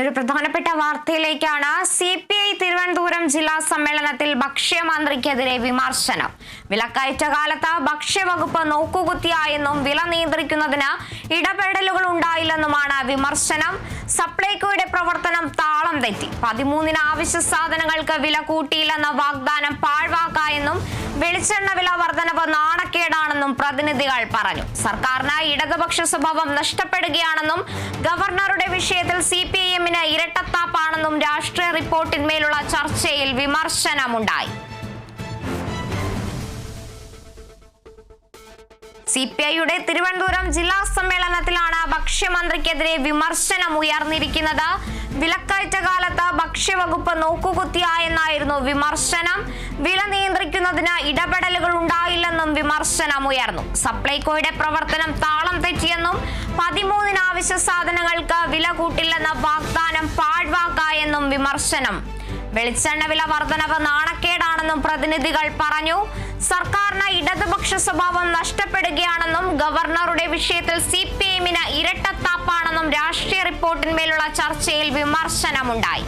ഒരു പ്രധാനപ്പെട്ട വാർത്തയിലേക്കാണ് സി പി ഐ തിരുവനന്തപുരം ജില്ലാ സമ്മേളനത്തിൽ ഭക്ഷ്യമന്ത്രിക്കെതിരെ വിമർശനം. വിലക്കയറ്റ കാലത്ത് ഭക്ഷ്യവകുപ്പ് നോക്കുകുത്തിയായെന്നും വില നിയന്ത്രിക്കുന്നതിന് ഇടപെടലുകൾ ഉണ്ടായില്ലെന്നുമാണ് വിമർശനം. സപ്ലൈകോയുടെ പ്രവർത്തനം താളം തെറ്റി. പതിമൂന്നിന് ആവശ്യ സാധനങ്ങൾക്ക് വില കൂട്ടിയില്ലെന്ന വാഗ്ദാനം പാഴ്വാക്കായെന്നും വെളിച്ചെണ്ണ വില വർധനവ് നാണക്കേടാണെന്നും പ്രതിനിധികൾ പറഞ്ഞു. സർക്കാരിന് ഇടതുപക്ഷ സ്വഭാവം നഷ്ടപ്പെടുകയാണെന്നും ഗവർണറുടെ വിഷയത്തിൽ സി പി ഐ എമ്മിന് ഇരട്ടത്താപ്പാണെന്നും രാഷ്ട്രീയ റിപ്പോർട്ടിന്മേലുള്ള ചർച്ചയിൽ വിമർശനമുണ്ടായി. സി പി ഐയുടെ തിരുവനന്തപുരം ജില്ലാ സമ്മേളനത്തിലാണ് ഭക്ഷ്യമന്ത്രിക്കെതിരെ വിമർശനം ഉയർന്നിരിക്കുന്നത്. വിലക്കയറ്റ കാലത്ത് ഭക്ഷ്യവകുപ്പ് നോക്കുകുത്തിയായെന്നായിരുന്നു വിമർശനം. വില നിയന്ത്രിക്കുന്നതിന് ഇടപെടലുകൾ ഉണ്ടായില്ലെന്നും വിമർശനം ഉയർന്നു. സപ്ലൈകോയുടെ പ്രവർത്തനം താളം തെറ്റിയെന്നും പതിമൂന്നിന് ആവശ്യ സാധനങ്ങൾക്ക് വില കൂട്ടില്ലെന്ന വാഗ്ദാനം പാഴ്വാക്കായെന്നും വിമർശനം. വെളിച്ചെണ്ണ വില വർധനവ് നാണക്കേടാണെന്നും പ്രതിനിധികൾ പറഞ്ഞു. സർക്കാരിന് ഇടതുപക്ഷ സ്വഭാവം നഷ്ടപ്പെടുകയാണെന്നും ഗവർണറുടെ വിഷയത്തിൽ സി പി എമ്മിന് രാഷ്ട്രീയ റിപ്പോർട്ടിന്മേലുള്ള ചർച്ചയിൽ വിമർശനമുണ്ടായി.